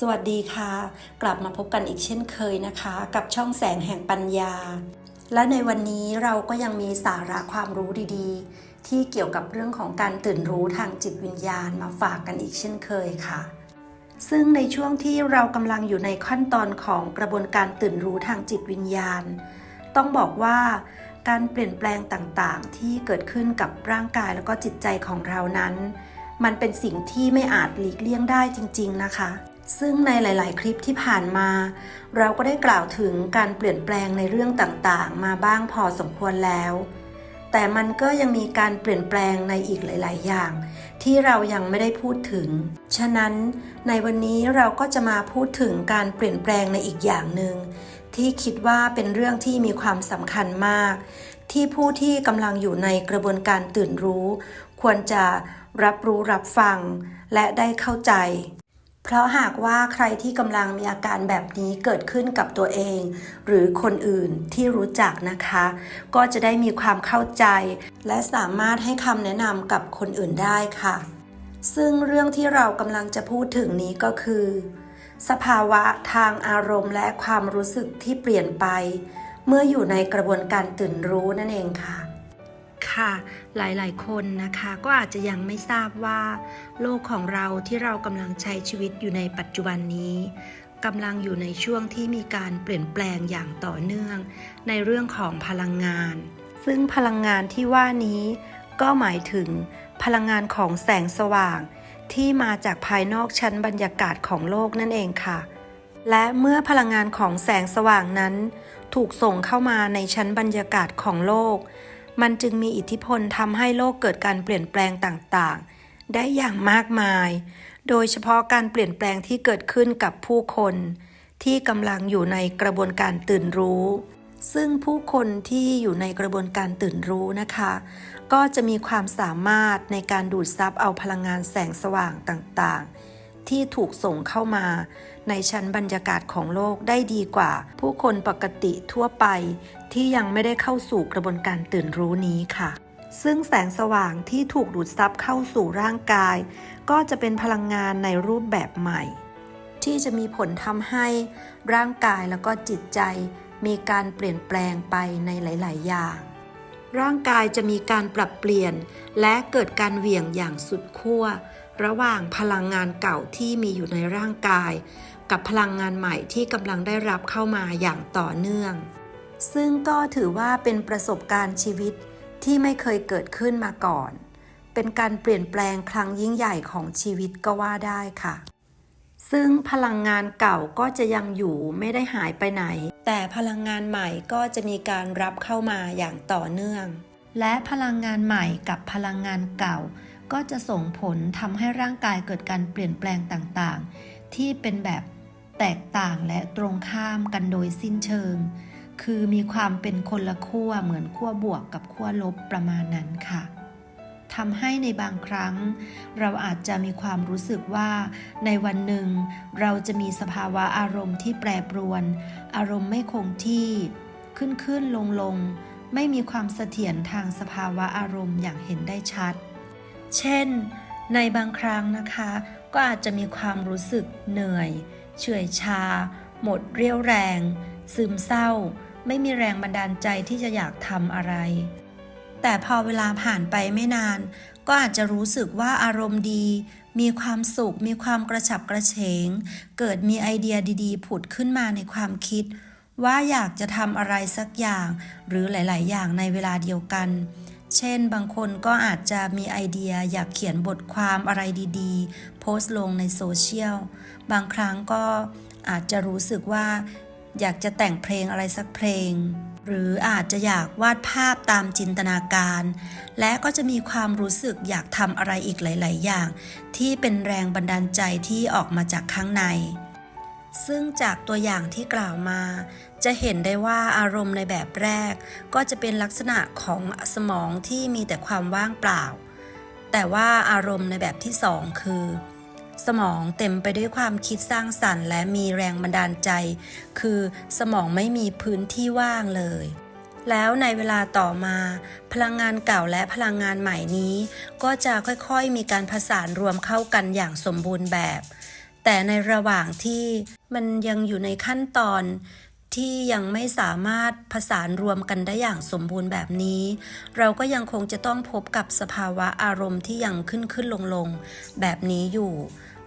สวัสดีค่ะ กลับมาพบกันอีกเช่นเคยนะคะ กับช่องแสงแห่งปัญญา และในวันนี้เราก็ยังมีสาระความรู้ดีๆ ที่เกี่ยวกับเรื่องของการตื่นรู้ทางจิตวิญญาณมาฝากกันอีกเช่นเคยค่ะ ซึ่งในช่วงที่เรากำลังอยู่ในขั้นตอนของกระบวนการตื่นรู้ทางจิตวิญญาณ ต้องบอกว่าการเปลี่ยนแปลงต่างๆ ที่เกิดขึ้นกับร่างกายแล้วก็จิตใจของเรานั้น มันเป็นสิ่งที่ไม่อาจหลีกเลี่ยงได้จริง ๆ นะคะ ซึ่งในหลาย ๆ คลิปที่ผ่านมา เราก็ได้กล่าวถึงการเปลี่ยนแปลงในเรื่องต่าง ๆ มาบ้างพอสมควรแล้ว แต่มันก็ยังมีการเปลี่ยนแปลงในอีกหลาย ๆ อย่าง ที่เรายังไม่ได้พูดถึง ฉะนั้นในวันนี้เราก็จะมาพูดถึงการเปลี่ยนแปลงในอีกอย่างหนึ่งที่คิดว่าเป็นเรื่องที่มีความสำคัญมาก ที่ผู้ที่กำลังอยู่ในกระบวนการตื่นรู้ ควรจะรับรู้รับฟัง และได้เข้าใจ เพราะหากว่าใครที่กำลังมีอาการแบบนี้เกิดขึ้นกับตัวเอง หรือคนอื่นที่รู้จักนะคะ ก็จะได้มีความเข้าใจ และสามารถให้คำแนะนำกับคนอื่นได้ค่ะ ซึ่งเรื่องที่เรากำลังจะพูดถึงนี้ก็คือ สภาวะทางอารมณ์และความรู้สึกที่เปลี่ยนไป เมื่ออยู่ในกระบวนการตื่นรู้นั่นเองค่ะ ค่ะ หลายๆ คนนะคะก็อาจจะยังไม่ทราบว่า โลกของเราที่เรากำลังใช้ชีวิตอยู่ในปัจจุบันนี้กำลังอยู่ในช่วงที่มีการเปลี่ยนแปลงอย่างต่อเนื่อง ในเรื่องของพลังงาน ซึ่งพลังงานที่ว่านี้ก็หมายถึงพลังงานของแสงสว่าง ที่มาจากภายนอกชั้นบรรยากาศของโลกนั่นเองค่ะ และเมื่อพลังงานของแสงสว่างนั้น ถูกส่งเข้ามาในชั้นบรรยากาศของโลก มันจึงมีอิทธิพลทำให้โลกเกิดการเปลี่ยนแปลงต่างๆ ได้อย่างมากมาย โดยเฉพาะการเปลี่ยนแปลงที่เกิดขึ้นกับผู้คน ที่กำลังอยู่ในกระบวนการตื่นรู้ ซึ่งผู้คนที่อยู่ในกระบวนการตื่นรู้นะคะ ก็จะมีความสามารถในการดูดซับเอาพลังงานแสงสว่างต่างๆที่ถูกส่งเข้ามาในชั้นบรรยากาศของโลกได้ดีกว่า ผู้คนปกติทั่วไป ที่ยังไม่ได้เข้าสู่กระบวนการตื่นรู้นี้ค่ะ ซึ่งแสงสว่างที่ถูกดูดซับเข้าสู่ร่างกาย ก็จะเป็นพลังงานในรูปแบบใหม่ ที่จะมีผลทำให้ร่างกายแล้วก็จิตใจ มีการเปลี่ยนแปลงไปในหลาย ๆ อย่าง ร่างกายจะมีการปรับเปลี่ยน และเกิดการเหวี่ยงอย่างสุดขั้วระหว่างพลังงานเก่าที่มีอยู่ในร่างกาย กับพลังงานใหม่ที่กำลังได้รับเข้ามาอย่างต่อเนื่อง ซึ่งก็ถือว่าเป็นประสบการณ์ชีวิตที่ไม่เคยเกิดขึ้นมาก่อน เป็นการเปลี่ยนแปลงครั้งยิ่งใหญ่ของชีวิตก็ว่าได้ค่ะ ซึ่งพลังงานเก่าก็จะยังอยู่ไม่ได้หายไปไหน แต่พลังงานใหม่ก็จะมีการรับเข้ามาอย่างต่อเนื่อง และพลังงานใหม่กับพลังงานเก่า ก็จะส่งผลทำให้ร่างกายเกิดการเปลี่ยนแปลงต่างๆ ที่เป็นแบบแตกต่างและตรงข้ามกันโดยสิ้นเชิง คือมีความเป็นคนละขั้วเหมือนขั้วบวกกับขั้วลบประมาณนั้นค่ะทำให้ในบางครั้ง เราอาจจะมีความรู้สึกว่า ในวันหนึ่ง เราจะมีสภาวะอารมณ์ที่แปรปรวน อารมณ์ไม่คงที่ ขึ้นขึ้นลงลงไม่มีความเสถียรทางสภาวะอารมณ์อย่างเห็นได้ชัด เช่น ในบางครั้งนะคะ ก็อาจจะมีความรู้สึกเหนื่อย เฉื่อยชา หมดเรี่ยวแรง ซึมเศร้า ไม่มีแรงบันดาลใจที่จะอยากทำอะไร แต่พอเวลาผ่านไปไม่นาน ก็อาจจะรู้สึกว่าอารมณ์ดี มีความสุข มีความกระฉับกระเฉง เกิดมีไอเดียดีๆ ผุดขึ้นมาในความคิด ว่าอยากจะทำอะไรสักอย่าง หรือหลาย ๆ อย่างในเวลาเดียวกัน เช่น บางคนก็อาจจะมีไอเดียอยากเขียนบทความอะไรดีๆ โพสต์ลงในโซเชียล บางครั้งก็อาจจะรู้สึกว่า อยากจะแต่งเพลงอะไรสักเพลง หรืออาจจะอยากวาดภาพตามจินตนาการ และก็จะมีความรู้สึกอยากทำอะไรอีกหลาย ๆ อย่าง ที่เป็นแรงบันดาลใจที่ออกมาจากข้างใน ซึ่งจากตัวอย่างที่กล่าวมา จะเห็นได้ว่าอารมณ์ในแบบแรก ก็จะเป็นลักษณะของสมองที่มีแต่ความว่างเปล่า แต่ว่าอารมณ์ในแบบที่สองคือ สมองเต็มไปด้วยความคิดสร้างสรรค์และมีแรงบันดาลใจ คือสมองไม่มีพื้นที่ว่างเลย แล้วในเวลาต่อมา พลังงานเก่าและพลังงานใหม่นี้ ก็จะค่อยๆมีการผสานรวมเข้ากันอย่างสมบูรณ์แบบ แต่ในระหว่างที่มันยังอยู่ในขั้นตอนที่ยังไม่สามารถผสานรวมกันได้อย่างสมบูรณ์แบบนี้ เราก็ยังคงจะต้องพบกับสภาวะอารมณ์ที่ยังขึ้นขึ้นลงลงแบบนี้อยู่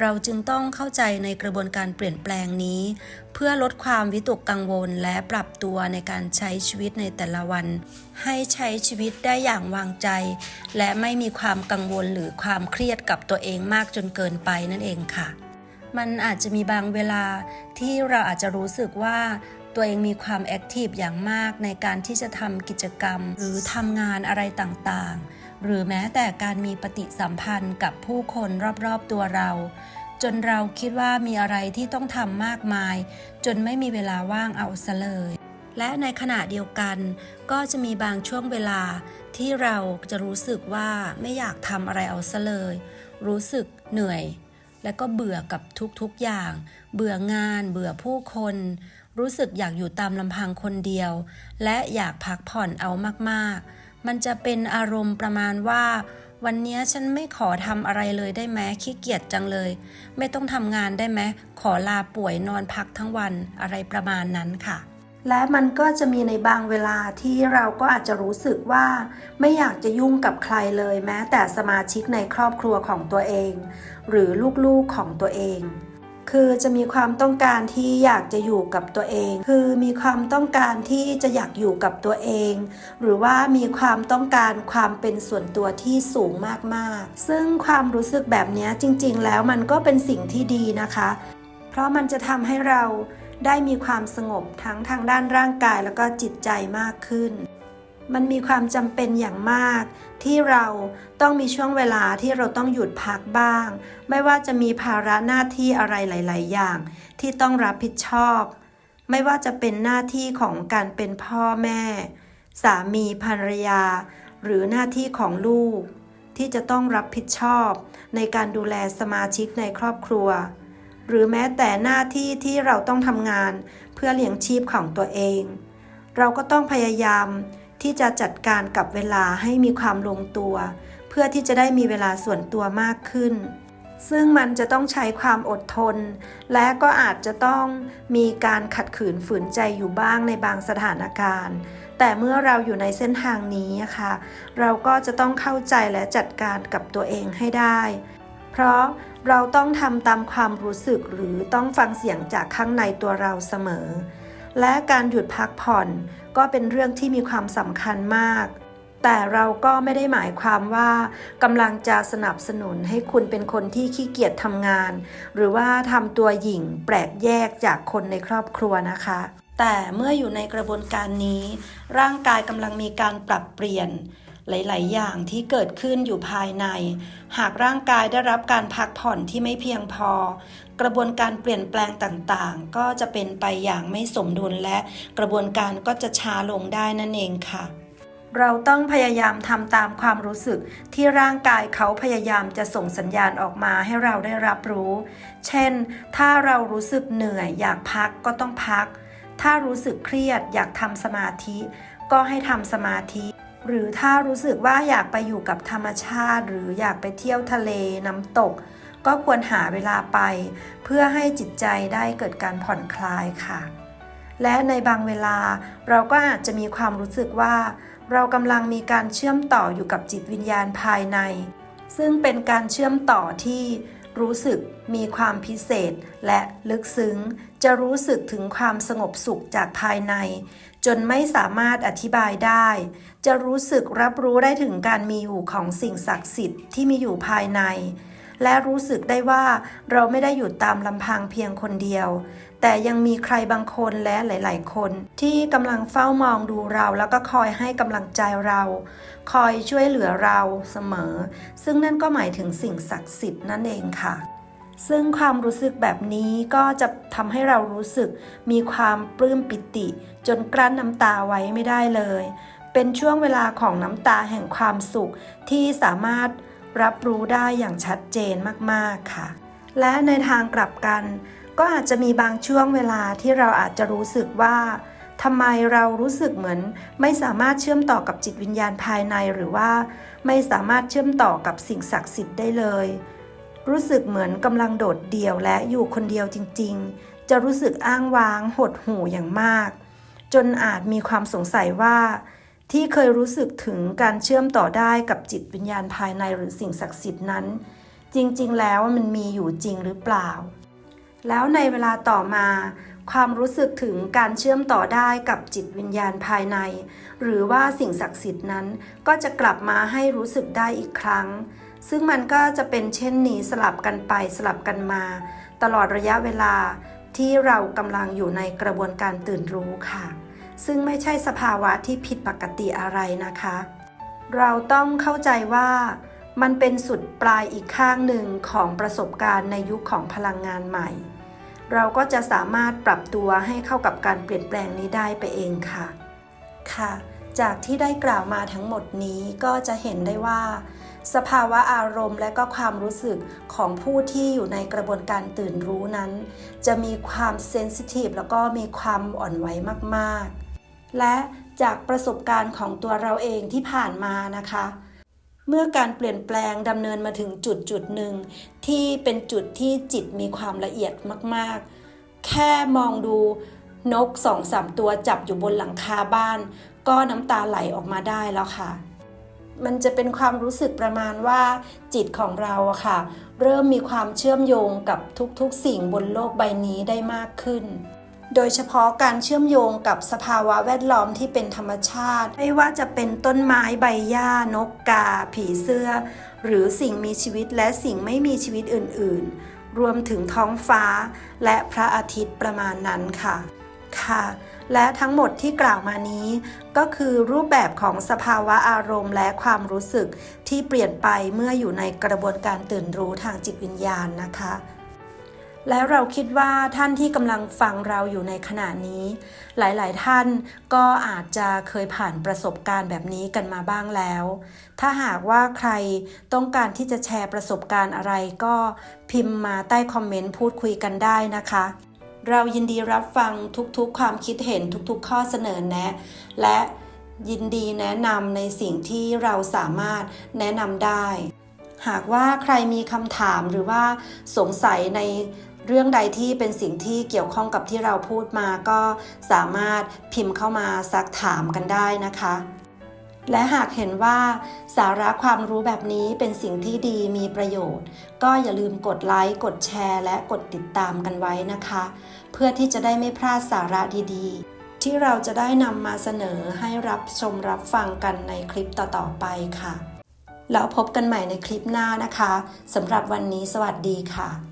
เราจึงต้องเข้าใจในกระบวนการเปลี่ยนแปลงนี้ เพื่อลดความวิตกกังวลและปรับตัวในการใช้ชีวิตในแต่ละวัน ให้ใช้ชีวิตได้อย่างวางใจ และไม่มีความกังวลหรือความเครียดกับตัวเองมากจนเกินไปนั่นเองค่ะ มันอาจจะมีบางเวลาที่เราอาจจะรู้สึกว่าตัวเองมีความแอคทีฟอย่างมากในการที่จะทำกิจกรรม หรือทำงานอะไรต่างๆ หรือแม้แต่การมีปฏิสัมพันธ์กับผู้คนรอบๆตัวเรา จนเราคิดว่ามีอะไรที่ต้องทำมากมาย จนไม่มีเวลาว่างเอาซะเลยและในขณะเดียวกัน ก็จะมีบางช่วงเวลาที่เราจะรู้สึกว่าไม่อยากทำอะไรเอาซะเลย รู้สึกเหนื่อย และก็เบื่อกับทุกๆอย่าง เบื่องาน เบื่อผู้คน รู้สึกอยากอยู่ตามลำพังคนเดียว และอยากพักผ่อนเอามากๆ มันจะเป็นอารมณ์ประมาณว่า วันนี้ฉันไม่ขอทำอะไรเลยได้ไหมขี้เกียจจังเลย ไม่ต้องทำงานได้ไหมขอลาป่วยนอนพักทั้งวันอะไรประมาณนั้นค่ะและมันก็จะมีในบางเวลาที่เราก็อาจจะรู้สึกว่า ไม่อยากจะยุ่งกับใครเลยแม้แต่สมาชิกในครอบครัวของตัวเอง หรือลูกๆของตัวเอง คือจะมีความต้องการที่อยากจะอยู่กับตัวเอง คือมีความต้องการที่จะอยากอยู่กับตัวเอง หรือว่ามีความต้องการความเป็นส่วนตัวที่สูงมากๆ ซึ่งความรู้สึกแบบนี้จริง ๆ แล้วมันก็เป็นสิ่งที่ดีนะคะ เพราะมันจะทำให้เราได้มีความสงบทั้งทางด้านร่างกายแล้วก็จิตใจมากขึ้น มันมีความจำเป็นอย่างมาก ที่เราต้องมีช่วงเวลาที่เราต้องหยุดพักบ้าง ไม่ว่าจะมีภาระหน้าที่อะไรหลาย ๆ อย่าง ที่ต้องรับผิดชอบ ไม่ว่าจะเป็นหน้าที่ของการเป็นพ่อแม่ สามีภรรยา หรือหน้าที่ของลูก ที่จะต้องรับผิดชอบ ในการดูแลสมาชิกในครอบครัว หรือแม้แต่หน้าที่ที่เราต้องทำงาน เพื่อเลี้ยงชีพของตัวเอง เราก็ต้องพยายาม ที่จะจัดการกับเวลาให้มีความลงตัว เพื่อที่จะได้มีเวลาส่วนตัวมากขึ้น ซึ่งมันจะต้องใช้ความอดทน และก็อาจจะต้องมีการขัดขืนฝืนใจอยู่บ้างในบางสถานการณ์ แต่เมื่อเราอยู่ในเส้นทางนี้ค่ะ เราก็จะต้องเข้าใจและจัดการกับตัวเองให้ได้ เพราะเราต้องทำตามความรู้สึกหรือต้องฟังเสียงจากข้างในตัวเราเสมอ และการหยุดพักผ่อนก็เป็นเรื่องที่มีความสำคัญมาก แต่เราก็ไม่ได้หมายความว่ากำลังจะสนับสนุนให้คุณเป็นคนที่ขี้เกียจทำงาน หรือว่าทำตัวหยิ่งแปลกแยกจากคนในครอบครัวนะคะ แต่เมื่ออยู่ในกระบวนการนี้ ร่างกายกำลังมีการปรับเปลี่ยนหลาย ๆ อย่างที่เกิดขึ้นอยู่ภายใน หากร่างกายได้รับการพักผ่อนที่ไม่เพียงพอ กระบวนการเปลี่ยนแปลงต่างๆ ก็จะเป็นไปอย่างไม่สมดุลและกระบวนการก็จะช้าลงได้นั่นเองค่ะเราต้องพยายามทำตามความรู้สึกที่ร่างกายเขาพยายามจะส่งสัญญาณออกมาให้เราได้รับรู้ เช่น ถ้าเรารู้สึกเหนื่อยอยากพักก็ต้องพัก ถ้ารู้สึกเครียดอยากทำสมาธิ ก็ให้ทำสมาธิ หรือถ้ารู้สึกว่าอยากไปอยู่กับธรรมชาติ หรืออยากไปเที่ยวทะเลน้ำตก ก็ควรหาเวลาไป เพื่อให้จิตใจได้เกิดการผ่อนคลายค่ะ และในบางเวลาเราก็อาจจะมีความรู้สึกว่า เรากำลังมีการเชื่อมต่ออยู่กับจิตวิญญาณภายใน ซึ่งเป็นการเชื่อมต่อที่รู้สึกมีความพิเศษและลึกซึ้ง จะรู้สึกถึงความสงบสุขจากภายใน จนไม่สามารถอธิบายได้ จะรู้สึกรับรู้ได้ถึงการมีอยู่ของสิ่งศักดิ์สิทธิ์ที่มีอยู่ภายใน และรู้สึกได้ว่าเราไม่ได้อยู่ตามลำพังเพียงคนเดียว แต่ยังมีใครบางคนและหลาย ๆ คน ที่กำลังเฝ้ามองดูเราแล้วก็คอยให้กำลังใจเรา คอยช่วยเหลือเราเสมอ ซึ่งนั่นก็หมายถึงสิ่งศักดิ์สิทธิ์นั่นเองค่ะซึ่งความรู้สึกแบบนี้ก็จะทำให้เรารู้สึกมีความปลื้มปิติ จนกลั้นน้ำตาไว้ไม่ได้เลย เป็นช่วงเวลาของน้ำตาแห่งความสุขที่สามารถ รับรู้ได้อย่างชัดเจนมากๆค่ะ และในทางกลับกัน ก็อาจจะมีบางช่วงเวลาที่เราอาจจะรู้สึกว่าทำไมเรารู้สึกเหมือน ไม่สามารถเชื่อมต่อกับจิตวิญญาณภายในหรือว่า ไม่สามารถเชื่อมต่อกับสิ่งศักดิ์สิทธิ์ได้เลย รู้สึกเหมือนกำลังโดดเดี่ยวและอยู่คนเดียวจริง ๆ จะรู้สึกอ้างว้างหดหู่อย่างมาก จนอาจมีความสงสัยว่า ที่เคยรู้สึกถึงการเชื่อมต่อได้กับจิตวิญญาณภายในหรือสิ่งศักดิ์สิทธิ์นั้น จริงๆ แล้วมันมีอยู่จริงหรือเปล่า แล้วในเวลาต่อมา ความรู้สึกถึงการเชื่อมต่อได้กับจิตวิญญาณภายใน หรือว่าสิ่งศักดิ์สิทธิ์นั้น ก็จะกลับมาให้รู้สึกได้อีกครั้ง ซึ่งมันก็จะเป็นเช่นนี้สลับกันไปสลับกันมา ตลอดระยะเวลาที่เรากำลังอยู่ในกระบวนการตื่นรู้ค่ะ ซึ่งไม่ใช่สภาวะที่ผิดปกติอะไรนะคะ เราต้องเข้าใจว่ามันเป็นสุดปลายอีกข้างหนึ่งของประสบการณ์ในยุคของพลังงานใหม่ เราก็จะสามารถปรับตัวให้เข้ากับการเปลี่ยนแปลงนี้ได้ไปเองค่ะ ค่ะ จากที่ได้กล่าวมาทั้งหมดนี้ก็จะเห็นได้ว่า สภาวะอารมณ์และก็ความรู้สึกของผู้ที่อยู่ในกระบวนการตื่นรู้นั้น จะมีความเซนซิทีฟแล้วก็มีความอ่อนไหวมากๆ และจากประสบการณ์ของตัวเราเองที่ผ่านมานะคะ เมื่อการเปลี่ยนแปลงดำเนินมาถึงจุดจุดหนึ่งที่เป็นจุดที่จิตมีความละเอียดมากๆ แค่มองดูนกสองสามตัวจับอยู่บนหลังคาบ้าน ก็น้ำตาไหลออกมาได้แล้วค่ะ มันจะเป็นความรู้สึกประมาณว่าจิตของเราอะค่ะ เริ่มมีความเชื่อมโยงกับทุกๆสิ่งบนโลกใบนี้ได้มากขึ้น โดยเฉพาะการเชื่อมโยงกับสภาวะแวดล้อมที่เป็นธรรมชาติ ไม่ว่าจะเป็นต้นไม้ใบหญ้านกกา ผีเสื้อ หรือสิ่งมีชีวิตและสิ่งไม่มีชีวิตอื่น ๆ รวมถึงท้องฟ้าและพระอาทิตย์ประมาณนั้นค่ะค่ะและทั้งหมดที่กล่าวมานี้ ก็คือรูปแบบของสภาวะอารมณ์และความรู้สึกที่เปลี่ยนไปเมื่ออยู่ในกระบวนการตื่นรู้ทางจิตวิญญาณนะคะ แล้วเราคิดว่าท่านที่กำลังฟังเราอยู่ในขณะนี้ หลายๆ ท่านก็อาจจะเคยผ่านประสบการณ์แบบนี้กันมาบ้างแล้ว ถ้าหากว่าใครต้องการที่จะแชร์ประสบการณ์อะไรก็พิมพ์มาใต้คอมเมนต์พูดคุยกันได้นะคะ เรายินดีรับฟังทุกๆ ความคิดเห็นทุกๆ ข้อเสนอแนะ และยินดีแนะนำในสิ่งที่เราสามารถแนะนำได้ หากว่าใครมีคำถามหรือว่าสงสัยใน เรื่องใดที่เป็นสิ่งที่เกี่ยวข้องกับที่เราพูดมาก็สามารถพิมพ์เข้ามาซักถามกันได้นะคะ และหากเห็นว่าสาระความรู้แบบนี้เป็นสิ่งที่ดีมีประโยชน์ ก็อย่าลืมกดไลค์กดแชร์และกดติดตามกันไว้นะคะ เพื่อที่จะได้ไม่พลาดสาระดีๆ ที่เราจะได้นำมาเสนอให้รับชมรับฟังกันในคลิปต่อๆไปค่ะแล้วพบกันใหม่ในคลิปหน้านะคะสำหรับวันนี้สวัสดีค่ะ